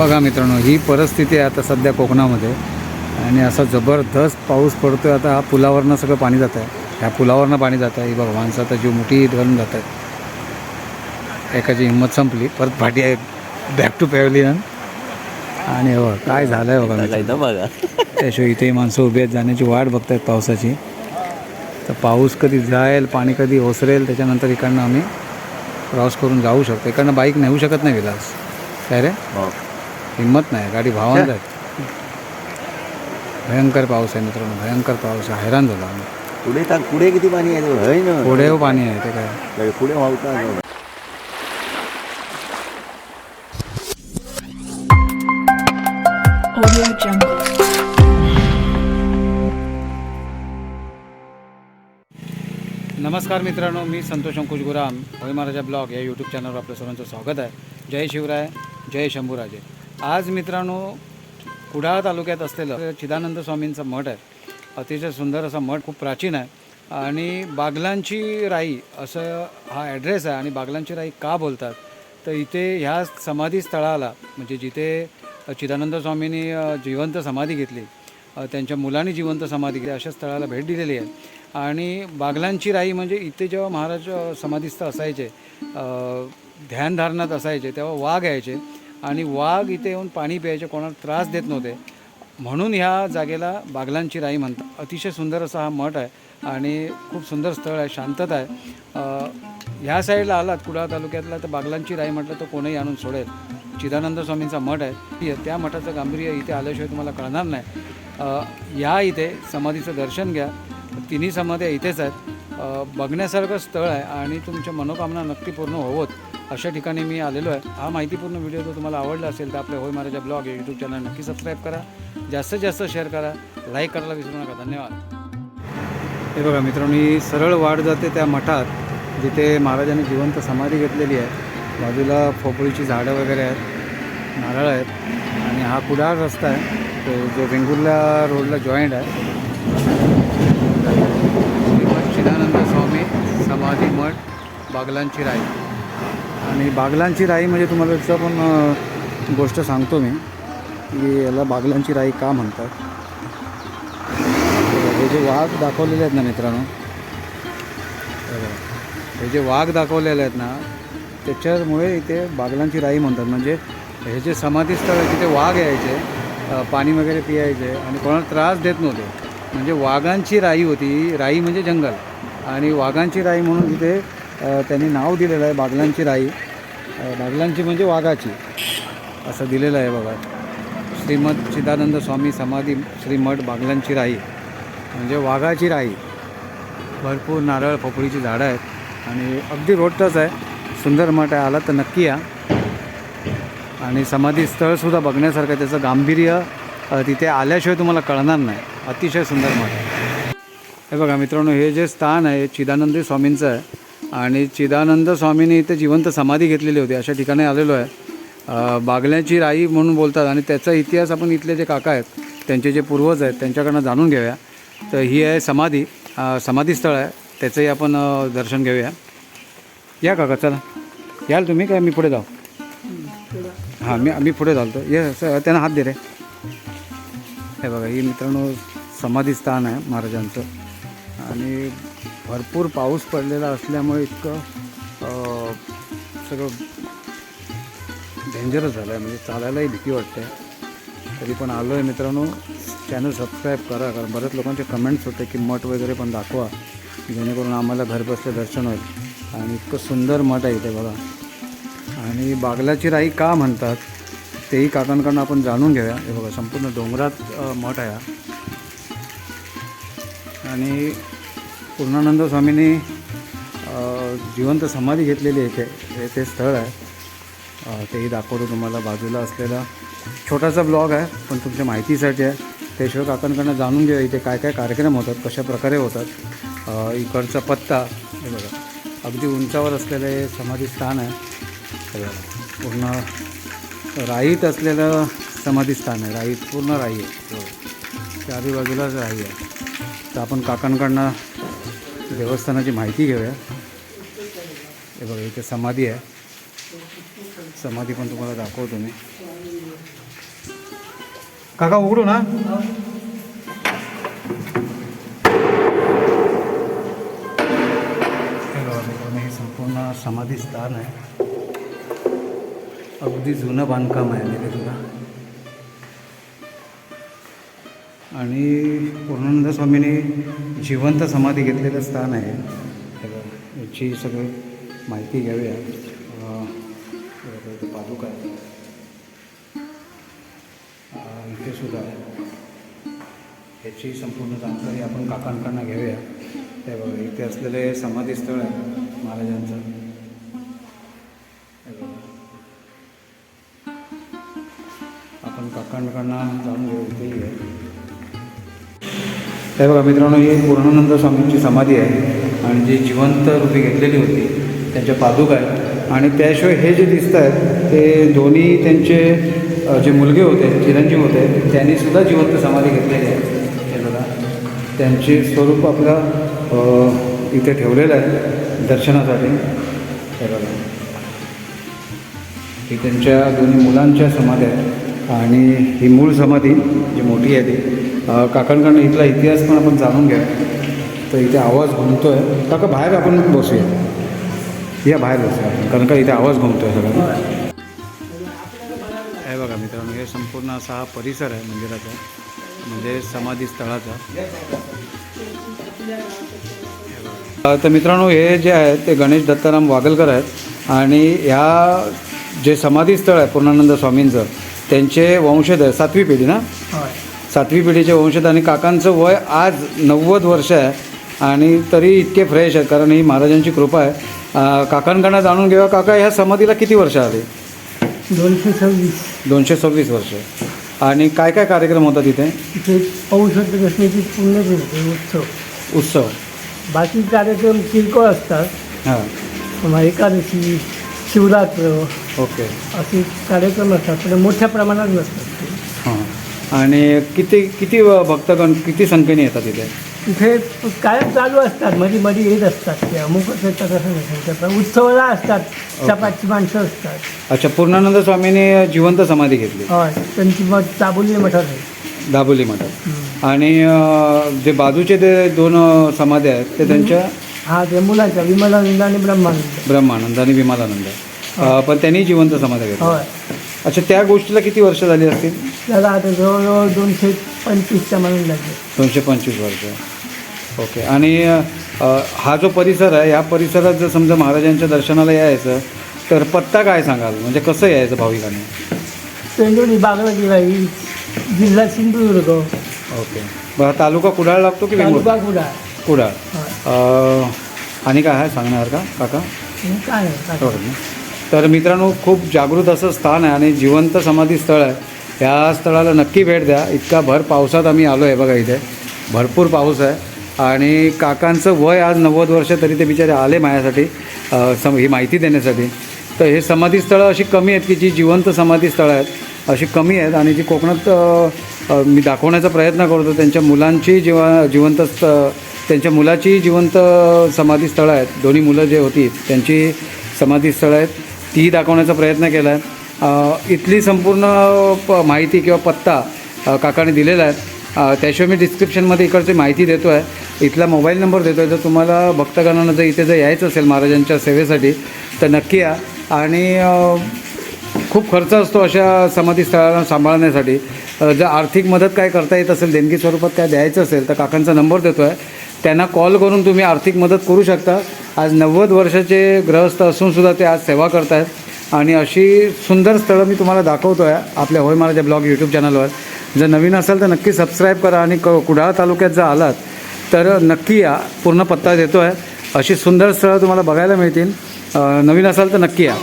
बघा मित्रांनो ही परिस्थिती आहे आता सध्या कोकणामध्ये. आणि असा जबरदस्त पाऊस पडतोय आता हा पुलावरनं सगळं पाणी जात आहे. ह्या पुलावरनं पाणी जात आहे. ही बघा माणसं आता जीव मुठी धरून जात आहेत. एकाची हिंमत संपली. परत फाटी आहे बॅक टू पॅव्हलियन आणि हो काय झालं आहे बघा. बघा. त्याशिवाय इथेही माणसं उभी आहेत जाण्याची वाट बघतायत पावसाची. तर पाऊस कधी जाईल पाणी कधी ओसरेल त्याच्यानंतर इकडनं आम्ही क्रॉस करून जाऊ शकतो. इकडनं बाईक नेऊ शकत नाही विलास काय रे? हिंमत नाही गाडी भावान जात भयंकर पाऊस आहे मित्रांनो भयंकर पाऊस आहे. हैराण झालो आम्ही. पुढे टाक पुढे किती पाणी आहे? हय ना. पुढे पाणी आहे ते काय. लगे पुढे वाहता Audio Jungle. नमस्कार मित्रांनो मी संतोष अंकुश गुराम. होय महाराजा ब्लॉग या यूट्यूब चॅनलवर आपलं सर्वांचं स्वागत आहे. जय शिवराय जय शंभूराजे. आज मित्रांनो कुडाळ तालुक्यात असलेलं चिदानंद स्वामींचं मठ आहे. अतिशय सुंदर असा मठ खूप प्राचीन आहे. आणि बागलांची राई असं हा ॲड्रेस आहे आणि बागलांची राई का बोलतात? तर इथे ह्या समाधी स्थळाला म्हणजे जिथे चिदानंद स्वामींनी जिवंत समाधी घेतली त्यांच्या मुलांनी जिवंत समाधी घेतली अशा स्थळाला भेट दिलेली आहे. आणि बागलांची राई म्हणजे इथे जेव्हा महाराज समाधीस्थ असायचे ध्यानधारणात असायचे तेव्हा वाघ यायचे. आणि वाघ इथे येऊन पाणी प्यायचे कोणाला त्रास देत नव्हते. म्हणून ह्या जागेला बागलांची राई म्हणतात. अतिशय सुंदर असा हा मठ आहे आणि खूप सुंदर स्थळ आहे शांतता आहे. ह्या साईडला आलात कुडाळ तालुक्यातला तर बागलांची राई म्हटलं तर कोणीही आणून सोडेल. चिदानंद स्वामींचा मठ आहे. त्या मठाचं गांभीर्य इथे आल्याशिवाय तुम्हाला कळणार नाही. या इथे समाधीचं दर्शन घ्या. तिन्ही समाध्या इथेच आहेत. बघण्यासारखं स्थळ आहे आणि तुमच्या मनोकामना नक्की पूर्ण होवोत. अशा ठिकाणी मी आलेलो आहे. हा माहितीपूर्ण व्हिडिओ जर तुम्हाला आवडला असेल तर आपल्या होय महाराजा ब्लॉग या यूट्यूब चॅनल नक्की सबस्क्राईब करा. जास्तीत जास्त शेअर करा. लाईक करायला विसरू नका. धन्यवाद. हे बघा मित्रांनो ही सरळ वाढ जाते त्या मठात जिथे महाराजांनी जिवंत समाधी घेतलेली आहे. बाजूला फोपळीची झाडं वगैरे आहेत नारळ आहेत आणि हा कुडाळ रस्ता आहे. तो जो वेंगुर्ला रोडला जॉईंट आहे. श्रीमद चिदानंद स्वामी समाधी मठ बागलांची राई. आणि बागलांची राई म्हणजे तुम्हाला त्याचं पण गोष्ट सांगतो मी की याला बागलांची राई का म्हणतात? हे जे वाघ दाखवलेले आहेत ना मित्रांनो हे हे जे वाघ दाखवलेले आहेत ना त्याच्यामुळे इथे बागलांची राई म्हणतात. म्हणजे हे जे समाधीस्थळ आहे तिथे वाघ यायचे पाणी वगैरे पियायचे आणि कोणाला त्रास देत नव्हते. म्हणजे वाघांची राई होती राई म्हणजे जंगल. आणि वाघांची राई म्हणून तिथे त्यांनी नाव दिलेलं आहे बागलांची राई. बागलांची म्हणजे वाघाची. असं दिलेलं आहे बघा. श्रीमद चिदानंद स्वामी समाधी श्रीमठ बागलांची राई. म्हणजे वाघाची राई. भरपूर नारळ पोपळीची झाडं आहेत. आणि अगदी रोडटच आहे. सुंदर मठ आहे. आला तर नक्की या. आणि समाधी स्थळसुद्धा बघण्यासारखं त्याचं गांभीर्य तिथे आल्याशिवाय तुम्हाला कळणार नाही. अतिशय सुंदर मठ आहे. हे बघा मित्रांनो हे जे स्थान आहे चिदानंद स्वामींचं आहे. आणि चिदानंद स्वामींनी इथे जिवंत समाधी घेतलेली होती अशा ठिकाणी आलेलो आहे. बागल्याची राई म्हणून बोलतात आणि त्याचा इतिहास आपण इथले जे काका आहेत त्यांचे जे पूर्वज आहेत त्यांच्याकडनं जाणून घेऊया. तर ही आहे समाधी समाधीस्थळ आहे त्याचंही आपण दर्शन घेऊया. या काका चला. याल तुम्ही काय? मी पुढे जाऊ. हां मी मी पुढे चालतो ये स- त्यांना हात दे रे. हे बघा ही मित्रांनो समाधी स्थान आहे महाराजांचं. आणि भरपूर पाऊस पडलेला असल्यामुळे इतकं सगळं डेंजरस झालं आहे म्हणजे चालायलाही भीती वाटते. तरी पण आलो आहे मित्रांनो. चॅनल सबस्क्राईब करा. कारण बऱ्याच लोकांचे कमेंट्स होते की मठ वगैरे पण दाखवा. जेणेकरून आम्हाला घरबसल्या दर्शन होईल. आणि इतकं सुंदर मठ आहे इथे बघा. आणि बागलाची राई का म्हणतात तेही काकांकडनं आपण जाणून घेऊया. हे बघा संपूर्ण डोंगरात मठ आहे हा. आणि पूर्णानंद स्वामींनी जिवंत समाधी घेतलेली आहे इथे. हे ते स्थळ आहे. तेही दाखवतो तुम्हाला बाजूला असलेला. छोटासा ब्लॉग आहे पण तुमच्या माहितीसाठी आहे. त्याशिवाय काकांकडनं जाणून घेऊया इथे काय काय कार्यक्रम होतात कशा प्रकारे होतात. इकडचा पत्ता हे बघा. अगदी उंचावर असलेलं हे समाधी स्थान आहे. पूर्ण राईत असलेलं समाधी स्थान आहे. राईत पूर्ण राई आहे. हो. चारी बाजूलाच राई आहे. तर आपण काकांकडनं देवस्थानाची माहिती घेऊया. हे बघा इथे समाधी आहे. समाधी पण तुम्हाला दाखवतो मी. काका उघडू ना? हे हे संपूर्ण समाधी स्थान आहे. अगदी जुनं बांधकाम आहे तिथे सुद्धा आणि पूर्णानंद स्वामींनी जिवंत समाधी घेतलेलं स्थान आहे. याची सगळी माहिती घ्यावी. पादुका आहे. इथे सुद्धा आहे याची संपूर्ण जानकारी आपण काकांकडनं घेऊया त्या बघा इथे असलेले समाधी स्थळ आहे महाराजांचं. आपण काकांकडनं जाणून घेऊ. इथेही आहे. हे बघा मित्रांनो ही पूर्णानंद स्वामींची समाधी आहे आणि जी जिवंत रूपी घेतलेली होती त्यांच्या पादुका आहेत. आणि त्याशिवाय हे जे दिसत आहेत ते दोन्ही त्यांचे जे मुलगे होते चिरंजीव होते त्यांनी सुद्धा जिवंत समाधी घेतलेली आहे. हे बघा त्यांचे स्वरूप आपला इथे ठेवलेलं आहे दर्शनासाठी. हे बघा. ही त्यांच्या दोन्ही मुलांच्या समाधी आहेत. आणि ही मूळ समाधी जी मोठी आहे ती काकांकडनं इथला इतिहास पण आपण जाणून घ्या. तर इथे आवाज घुमतो आहे काका बाहेर आपण बसूया. या बाहेर बसूया कारण का इथे आवाज घुमतो आहे सगळ्यांना आहे बघा मित्रांनो हे संपूर्ण असा हा परिसर आहे मंदिराचा म्हणजे समाधी स्थळाचा. तर मित्रांनो हे जे आहेत ते गणेश दत्ताराम वागलकर आहेत आणि ह्या जे समाधी स्थळ आहे पूर्णानंद स्वामींचं त्यांचे वंशज आहे सातवी पिढी ना? सातवी पिढीचे वंशज आणि काकांचं वय आज नव्वद वर्ष आहे आणि तरी इतके फ्रेश आहेत कारण ही महाराजांची कृपा आहे. काकांकडनं जाणून घेऊया. काका ह्या समाधीला किती वर्ष आली? दोनशे सव्वीस. दोनशे सव्वीस वर्ष. आणि काय काय कार्यक्रम होतात तिथे इथे औषध दशमीची पुण्यतिथी उत्सव. उत्सव. बाकी कार्यक्रम किरकोळ असतात. हां. एकादशी शिवरात्र ओके. असे कार्यक्रम असतात पण मोठ्या प्रमाणात नसतात. आणि किती किती भक्तगण किती संख्येने येतात तिथे इथे कायम चालू असतात मध्ये मध्ये येत असतात ते. अमुकच येतात असं नाही त्याचा उत्सवाला असतात चपाची माणसं असतात. अच्छा पूर्णानंद स्वामींनी जिवंत समाधी घेतली. होय त्यांची मग चाबुली मठात आहे. दाबोली मठात. हम्म. आणि अ, जे बाजूचे ते दोन अ, समाध्या आहेत ते त्यांच्या? हा ते मुलांच्या विमलानंद आणि ब्रह्मानंद. ब्रह्मानंद आणि विमालानंद. अ, पण त्यांनी जिवंत समाध्या घेतल्या होय. अच्छा त्या गोष्टीला किती वर्ष झाली असतील? त्याला आता जवळजवळ दोनशे पंचवीसच्या म्हणून लागले. दोनशे पंचवीस वर्ष. ओके आणि अ, हा जो परिसर आहे या परिसरात जर समजा महाराजांच्या दर्शनाला यायचं तर पत्ता काय सांगाल? म्हणजे कसं यायचं भाविकाने? पेंडोली बागलागिराई जिल्हा सिंधुदुर्ग. ओके. बरं तालुका कुडाळ लागतो की वेंगुर्ला तालुका कुडाळ. कुडाळ. होय. अ, आणि काय आहे? सांगणार का? काका? काय आहे, काय थोडं ना. तर मित्रांनो खूप जागृत असं स्थान आहे आणि जिवंत समाधी स्थळ आहे. या स्थळाला नक्की भेट द्या. इतका भर पावसात आम्ही आलो आहे बघा इथे. भरपूर पाऊस आहे. आणि काकांचं वय आज नव्वद वर्ष तरी ते बिचारे आले माझ्यासाठी सम ही माहिती देण्यासाठी. तर हे समाधी स्थळं अशी कमी आहेत की जी जिवंत समाधी स्थळं आहेत अशी कमी आहेत आणि जी कोकणात मी दाखवण्याचा प्रयत्न करतो त्यांच्या मुलांची जिवा जिवंत त्यांच्या मुलाची जिवंत समाधी स्थळं आहेत. दोन्ही मुलं जे होती त्यांची समाधी स्थळं आहेत. ती दाखवण्याचा प्रयत्न केला आहे इथली संपूर्ण प माहिती किंवा पत्ता काकाने दिलेला आहे. त्याशिवाय मी डिस्क्रिप्शनमध्ये इकडची माहिती देतो आहे इथला मोबाईल नंबर देतो आहे जर तुम्हाला भक्तगणांना जर इथे जर यायचं असेल महाराजांच्या सेवेसाठी तर नक्की या. आणि खूप खर्च असतो अशा समाधी स्थळाला सांभाळण्यासाठी जर आर्थिक मदत काय करता येत असेल देणगी स्वरूपात काय द्यायचं असेल तर काकांचा नंबर देतो आहे त्यांना कॉल करून तुम्ही आर्थिक मदत करू शकता. आज नव्वद वर्षाचे ग्रहस्थ असूनसुद्धा ते आज सेवा करत आहेत आणि अशी सुंदर स्थळं मी तुम्हाला दाखवतो आहे आपल्या होय महाराजा ब्लॉग यूट्यूब चॅनलवर जर नवीन असाल तर नक्की सबस्क्राईब करा आणि क कुडाळ तालुक्यात जर आलात तर नक्की या. पूर्ण पत्ता देतो आहे अशी सुंदर स्थळं तुम्हाला बघायला मिळतील. नवीन असाल तर नक्की या.